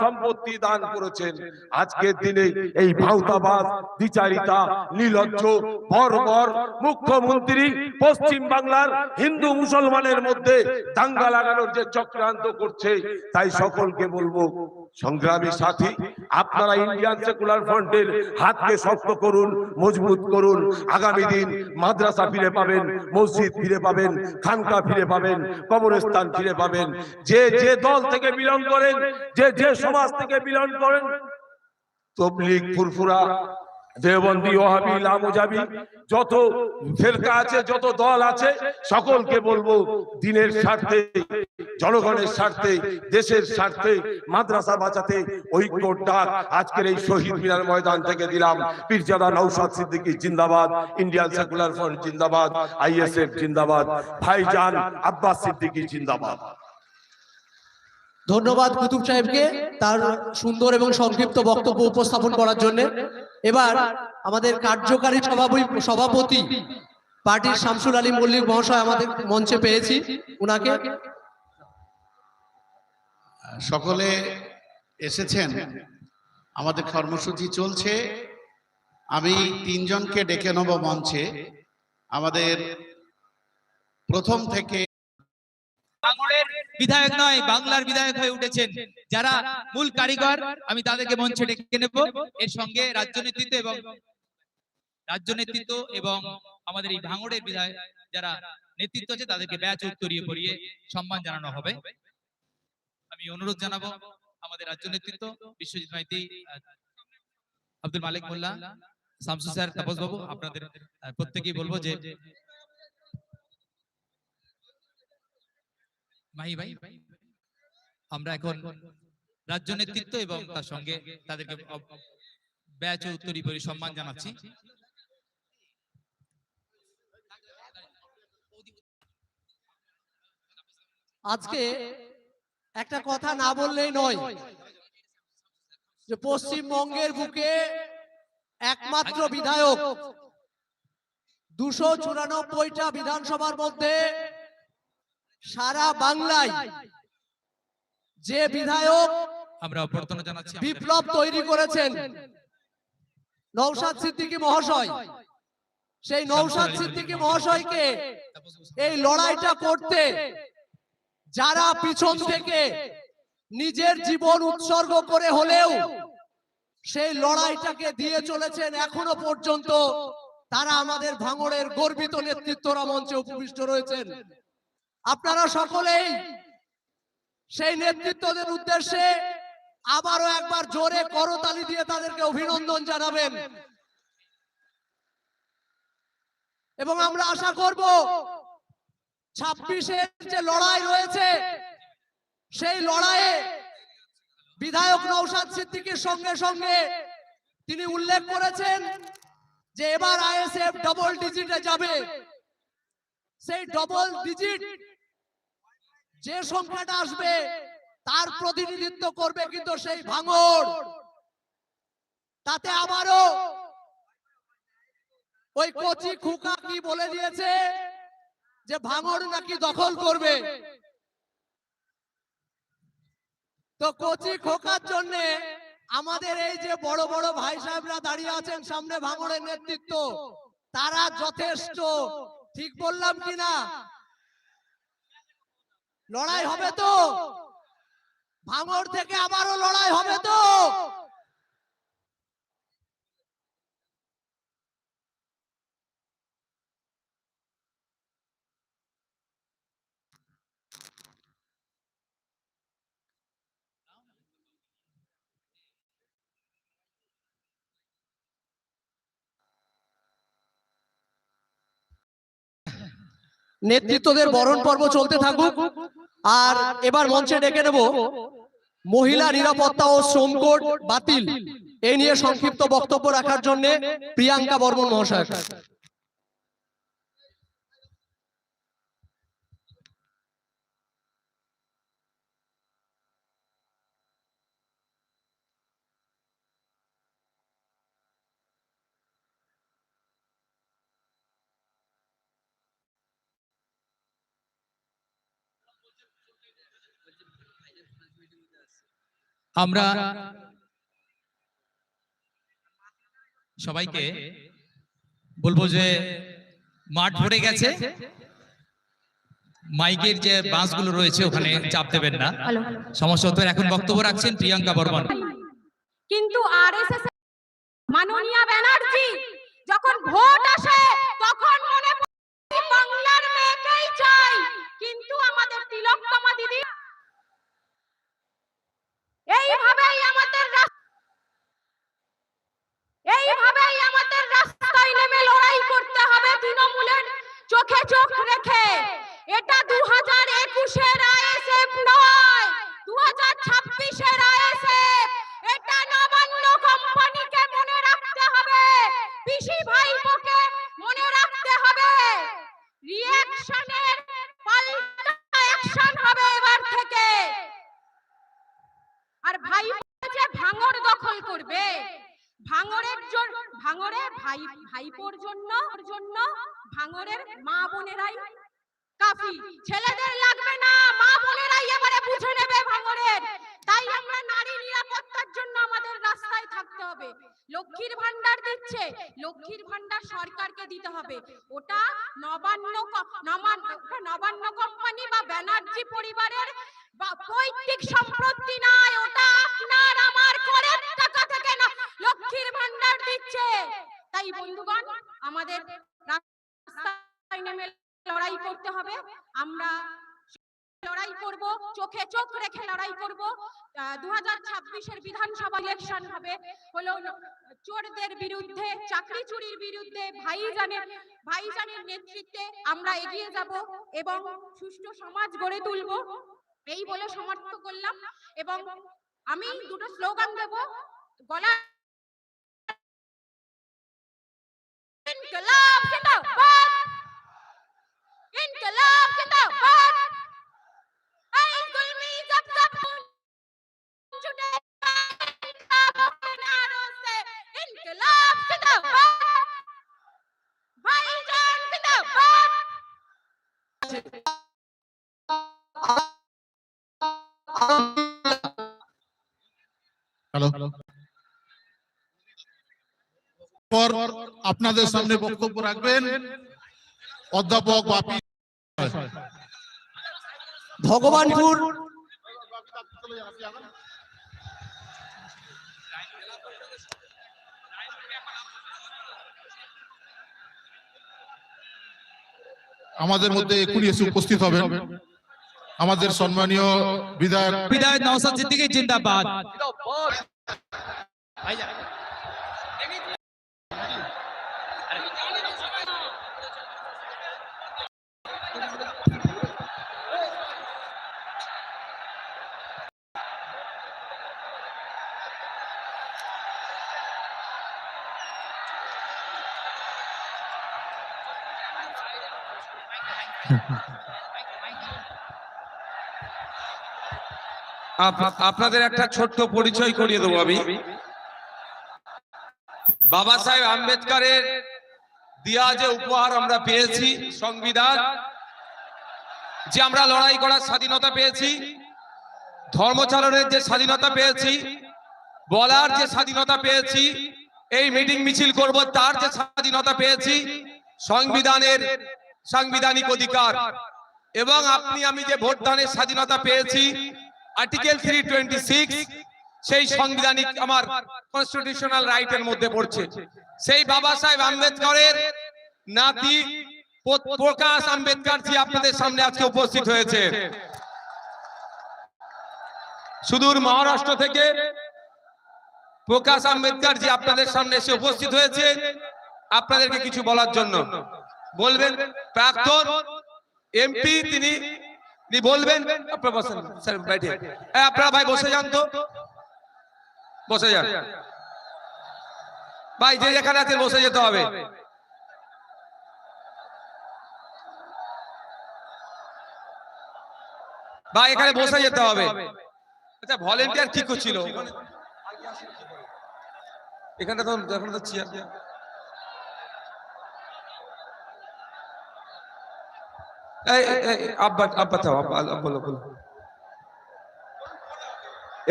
সম্পত্তি দান করেছেন। আজকের দিনে এই ভাউতাবাদ বিচারিতা নীলজ্জ বর্বর মুখ্যমন্ত্রী পশ্চিম বাংলার হিন্দু মুসলমানের মধ্যে দাঙ্গা লাগানোর যে চক্রান্ত করছে তাই সকলকে বলব সংগ্রামী সাথী আপনারা ইন্ডিয়ান সেকুলার ফ্রন্টের হাতকে শক্ত করুন মজবুত করুন। আগামী দিন মাদ্রাসা ফিরে পাবেন মসজিদ ফিরে পাবেন খানকা ফিরে পাবেন কবরস্থান ফিরে পাবেন। যে যে দল থেকে বিলং করেন যে যে সমাজ থেকে বিলং করেন তবলিগ ফুরফুরা দেওবন্দি ওহাবি লামুজাবি যত ফেরকা আছে যত দল আছে সকলকে বলব দিনের স্বার্থে জনগণের স্বার্থে দেশের স্বার্থে মাদ্রাসা বাঁচাতে ঐক্য ডাক আজকের এই শহীদ মিনার ময়দান থেকে দিলাম পীরজাদা নৌসাদ সিদ্দিকী জিন্দাবাদ ইন্ডিয়ান সেকুলার ফ্রন্ট জিন্দাবাদ আইএসএফ জিন্দাবাদ ভাইজান আব্বাস সিদ্দিকী জিন্দাবাদ। ধন্যবাদ কুতুব সাহেবকে তার সুন্দর এবং সংক্ষিপ্ত বক্তব্য উপস্থাপন করার জন্য। এবার আমাদের কার্যকারী সভাপতি সভাপতি পার্টির শামসুল আলী মল্লিক মহাশয় আমাদের মঞ্চে পেয়েছি, উনাকে। সকলে এসেছেন, আমাদের কর্মসূচি চলছে। আমি তিনজনকে ডেকে নেব মঞ্চে। আমাদের প্রথম থেকে ভাঙড়ের বিধায়ক নয়, বাংলার বিধায়ক হয়ে উঠেছেন। যারা মূল কারিগর, আমি তাদেরকে মঞ্চে ডেকে নেব। এর সঙ্গে রাজ্য নেতৃত্ব এবং রাজ্য নেতৃত্ব এবং আমাদের এই ভাঙড়ের বিধায়ক যারা নেতৃত্ব আছে, তাদেরকে ব্যাচ উত্তরিয়ে পড়িয়ে সম্মান জানানো হবে। আমি অনুরোধ জানাব আমাদের রাজ্য নেতৃত্ব বিশ্বজিৎ মাইতি আব্দুল মালিক মোল্লা, শামসু স্যার তাপস বাবু আপনাদের প্রত্যেকেই বলব যে মাহি ভাই আমরা এখন রাজ্য নেতৃত্ব এবং তার সঙ্গে তাদেরকে ব্যাচ ও উত্তরী পরি সম্মান জানাচ্ছি আজকে একটা কথা না বললেই নয় যে পশ্চিমবঙ্গের বুকে একমাত্র বিধায়ক দুশো চুরানব্বইটা বিধানসভার মধ্যে সারা বাংলায় যে বিধায়ক আমরা অভ্যর্থনা জানাচ্ছি বিপ্লব তৈরি করেছেন নৌসাদ সিদ্দিকী মহাশয়। সেই নৌসাদ সিদ্দিকী মহাশয়কে এই লড়াইটা করতে যারা পিছন থেকে নিজের জীবন উৎসর্গ করে হলেও সেই লড়াইটাকে দিয়ে চলেছেন এখনও পর্যন্ত। তারা আমাদের ভাঙড়ের গর্বিত নেতৃত্বরা মঞ্চে উপবিষ্ট রয়েছেন। আপনারা সকলেই সেই নেতৃত্বদের উদ্দেশ্যে আবারও একবার জোরে করতালি দিয়ে তাদেরকে অভিনন্দন জানাবেন। এবং আমরা আশা করব ছাব্বিশের যে লড়াই রয়েছে সেই লড়াইয়ে বিধায়ক নৌসাদ সিদ্দিকীর সঙ্গে সঙ্গে তিনি উল্লেখ করেছেন যে এবার আইএসএফ ডবল ডিজিটে যাবে। সেই ডবল ডিজিট যে সংখ্যাটা আসবে তার প্রতিনিধিত্ব করবে কিন্তু সেই ভাঙড়। তাতে আবারও ওই কচি খুকা কি বলে দিয়েছে যে ভাঙড় নাকি দখল করবে? তো কচি খোকার জন্য আমাদের এই যে বড় বড় ভাই সাহেবরা দাঁড়িয়ে আছেন সামনে ভাঙড়ের নেতৃত্ব তারা যথেষ্ট ঠিক বললাম কিনা? লড়াই হবে তো। ভাঙর থেকে আবারও লড়াই হবে তো। নেতৃত্বদের বরণ পর্ব চলতে থাকুক। আর এবার মঞ্চে ডেকে নেব মহিলা নিরাপত্তা ও শ্রম কোড বাতিল। এ নিয়ে সংক্ষিপ্ত বক্তব্য রাখার জন্য প্রিয়াঙ্কা বর্মন মহাশয়। আমরা সবাইকে বলব যে মাঠ ভরে গেছে। মাইকের যে বাসগুলো রয়েছে ওখানে চাপ দেবেন না। সমস্যা হতে। এখন বক্তব্য রাখছেন প্রিয়াঙ্কা বর্মন। কিন্তু আরএসএস মাননীয়া ব্যানার্জি যখন ভোট আসে ভাইপোর জন্য জন্য ভাঙড়ের মা বোনেরাই কাফি। ছেলেদের লাগবে না, মা বোনেরাই এবারে বুঝে নেবে ভাঙড়ের তাই আমরা নারী নিরাপত্তার জন্য আমাদের রাস্তায় থাকতে হবে। লক্ষ্মীর ভান্ডার দিচ্ছে, লক্ষ্মীর ভান্ডার সরকারকে দিতে হবে। ওটা নবান্ন নবান্ন কোম্পানি বা ব্যানার্জি পরিবারের বা পৈতৃক সম্পত্তি নয়, ওটা আপনার আমার করের টাকা থেকে না লক্ষ্মীর ভান্ডার দিচ্ছে তাই, বন্ধুগণ, আমাদের রাস্তায় নেমে লড়াই করতে হবে। আমরা লড়াই করব, চোখে চোখ রেখে লড়াই করব। দু হাজার ছাব্বিশের বিধানসভা ইলেকশন হবে। হলো চোরদের বিরুদ্ধে, চাকরি চুরির বিরুদ্ধে, ভাইজানের ভাইজানের নেতৃত্বে আমরা এগিয়ে যাব এবং সুষ্ঠু সমাজ গড়ে তুলব। এই বলে সমর্থ করলাম এবং আমি দুটো স্লোগান দেব। গলা इनकलाब जिंदाबाद इनकलाब जिंदाबाद आई गुलमी जब जब छुटे नारों से इनकलाब जिंदाबाद भाई जान जिंदाबाद हेलो हेलो for আপনাদের সামনে বক্তব্য রাখবেন। অধ্যাপক বাপি ভগবানপুর আমাদের মধ্যে এক্ষুনি এসে উপস্থিত হবেন। আমাদের সম্মানীয় বিধায়ক বিধায়ক নওসাদ সিদ্দিকী জিন্দাবাদ। আপনাদের একটা ছোট্ট পরিচয় করিয়ে দেবো আমি। বাবা সাহেব আম্বেদকরের দিয়া যে উপহার আমরা পেয়েছি, সংবিধান, যে আমরা লড়াই করার স্বাধীনতা পেয়েছি, ধর্মচারণের যে স্বাধীনতা পেয়েছি, বলার যে স্বাধীনতা পেয়েছি, এই মিটিং মিছিল করব তার যে স্বাধীনতা পেয়েছি, সংবিধানের সাংবিধানিক অধিকার। এবং আপনি, আমি যে ভোটদানের স্বাধীনতা পেয়েছি আর্টিকেল থ্রি টোয়েন্টি সিক্স সেই সাংবিধানিক আমার কনস্টিটিউশনাল রাইটের মধ্যে পড়ছে। সেই বাবা সাহেব আম্বেদকরের নাতি প্রকাশ আম্বেদকর জি আপনাদের সামনে আজকে উপস্থিত হয়েছে। সুদূর মহারাষ্ট্র থেকে প্রকাশ আম্বেদকর জি আপনাদের সামনে এসে উপস্থিত হয়েছে। আপনাদেরকে কিছু বলার জন্য। বলবেন প্রাক্তন এমপি তিনি বলবেন? আপনারা ভাই বসে যান তো। বসে যান। ভাই, যে যেখানে আছেন বসে যেতে হবে। ভাই, এখানে বসে যেতে হবে। আচ্ছা ভলেন্টিয়ার কি করছিল? এখানটা তো এখন তো চেয়ার এই আব্বা আব্বা থাও আব্বা বলো বলো।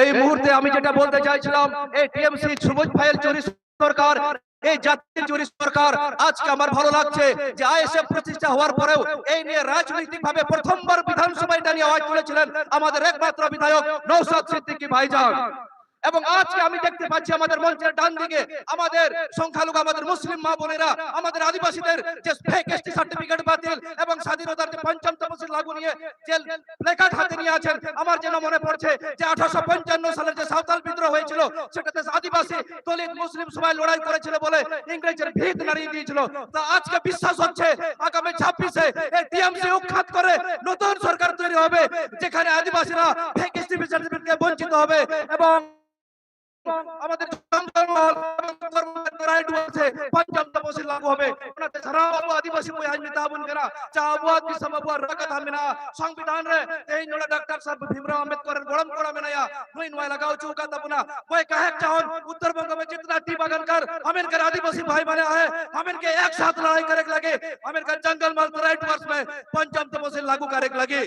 এই মুহূর্তে আমি যেটা বলতে চাইছিলাম এই টিএমসি সুবোধ ফাইল চুরি সরকার এই জাতীয় চুরি সরকার আজকে আমার ভালো লাগছে যে আইএসএফ প্রতিষ্ঠা হওয়ার পরেও এই নিয়ে রাজনৈতিক ভাবে প্রথমবার বিধানসভায় নিয়ে আওয়াজ তুলেছিলেন আমাদের একমাত্র বিধায়ক নৌসাদ সিদ্দিকী ভাইজান। এবং আজকে আমি দেখতে পাচ্ছি আমাদের মঞ্চের ডান দিকে আমাদের সংখ্যালঘু, আমাদের মুসলিম মা বোনেরা, আমাদের আদিবাসীদের যে ফেক এসটি সার্টিফিকেট বাতিল এবং স্বাধীনতার যে পঞ্চম তফসিল লাগু নিয়ে যে প্লেকার্ড হাতে নিয়ে আছেন, আমার যেন মনে পড়ছে যে আঠারোশো পঞ্চান্ন সালের যে সাঁওতাল বিদ্রোহ হয়েছিল, সেটাতে আদিবাসী, দলিত, মুসলিম সবাই লড়াই করেছিল বলে ইংরেজের ভিত নাড়িয়ে দিয়েছিল। তা আজকে বিশ্বাস হচ্ছে, আগামী ছাব্বিশে এই টিএমসি উৎখাত করে নতুন সরকার তৈরি হবে, যেখানে আদিবাসীরা ফেক এসটি সার্টিফিকেট বঞ্চিত হবে। হবে ওনাতে ಸರಾವ ಆದಿವಾಸಿ ಪೋಯ ಆಜ್ ಮಿತಾಬನ್ ಕರ ಚಾವಾದ್ ಕಿ ಸಬಬ में नया वाला गाँव कोई कहे उत्तर बंग में जितना टी बगन कर, हमें आदिवासी भाई बने आए हमें एक साथ लड़ाई करे लगे। हमें जंगल मर्द राइट वर्ष में पंचम तमो से लागू करे लगे।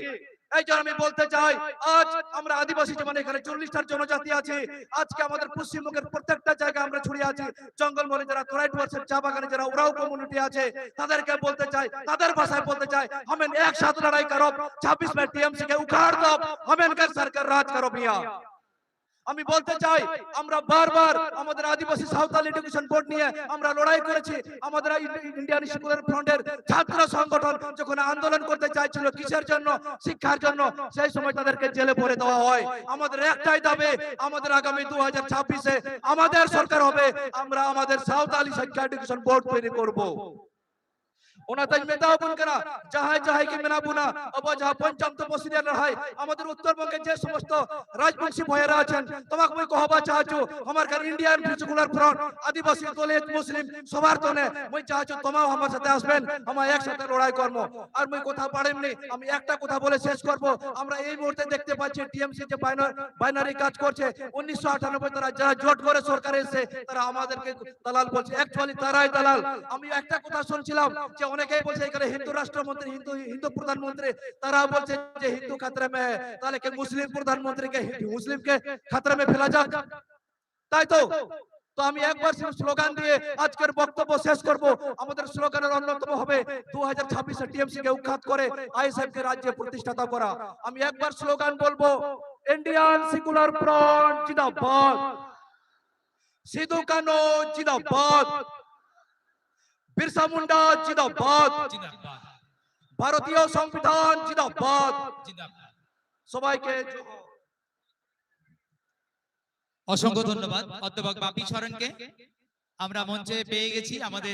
এই জন্য আমি বলতে চাই আজ আমরা আদিবাসী যেমন এখানে চল্লিশটার জনজাতি আছে আজকে আমাদের পশ্চিমবঙ্গের প্রত্যেকটা জায়গায় আমরা ছড়িয়ে আছি জঙ্গলমহলে যারা তোরাইট বর্ষের চা বাগানে যারা ওরাও কমিউনিটি আছে তাদেরকে বলতে চাই তাদের ভাষায় বলতে চাই हमें एक साथ लड़ाई करो 26 में टीएमसी के उखाड़ दो हमें इनका सरकार राज करो भैया আমি বলতে চাই, আমরা বারবার আমাদের আদিবাসী সাঁওতাল এডুকেশন বোর্ড নিয়ে আমরা লড়াই করেছি। আমাদের ইন্ডিয়ান স্কুলের ফ্রন্টের ছাত্র সংগঠন যখন আন্দোলন করতে চাইছিল কিসের জন্য? শিক্ষার জন্য। সেই সময় তাদেরকে জেলে ভরে দেওয়া হয়। আমাদের একটাই দাবি, আমাদের আগামী দু হাজার ছাব্বিশে আমাদের সরকার হবে। আমরা আমাদের সাঁওতালি শিক্ষা এডুকেশন বোর্ড তৈরি করব। আমাদের লড়াই করব। আর কথা পারেননি, আমি একটা কথা বলে শেষ করব। আমরা এই মুহূর্তে দেখতে পাচ্ছি টিএমসি যে বাইনারি কাজ করছে, উনিশশো আটানব্বই তারা যারা জোট করে সরকারে এসে তারা আমাদেরকে দালাল বলছে। অ্যাকচুয়ালি তারাই দালাল। আমি একটা কথা শুনছিলাম যে অনেকেই বলছে এখানে হিন্দু রাষ্ট্রমন্ত্রী হিন্দু হিন্দু প্রধানমন্ত্রী তারা বলছে যে হিন্দু খাতরে মে তাহলে কে মুসলিম প্রধানমন্ত্রীকে মুসলিমকে খাতরে মে ফেলা যাক তাই তো তো আমি একবার স্লোগান দিয়ে আজকের বক্তব্য শেষ করব আমাদের স্লোগানের অন্যতম হবে দু হাজার ছাব্বিশে টিএমসি কে উৎখাত করে আইএসএফ কে রাজ্যে প্রতিষ্ঠাতা করা। আমি একবার স্লোগান বলব, ইন্ডিয়ান সিকুলার ফ্রন্ট, জিন্দাবাদ। সিধু কানো, জিন্দাবাদ। বিরসা মুন্ডা ভারতীয় সংবিধান, জিন্দাবাদ। সবাইকে অসংখ্য ধন্যবাদ। অধ্যাপক বাপি আমরা মঞ্চে পেয়ে গেছি। আমাদের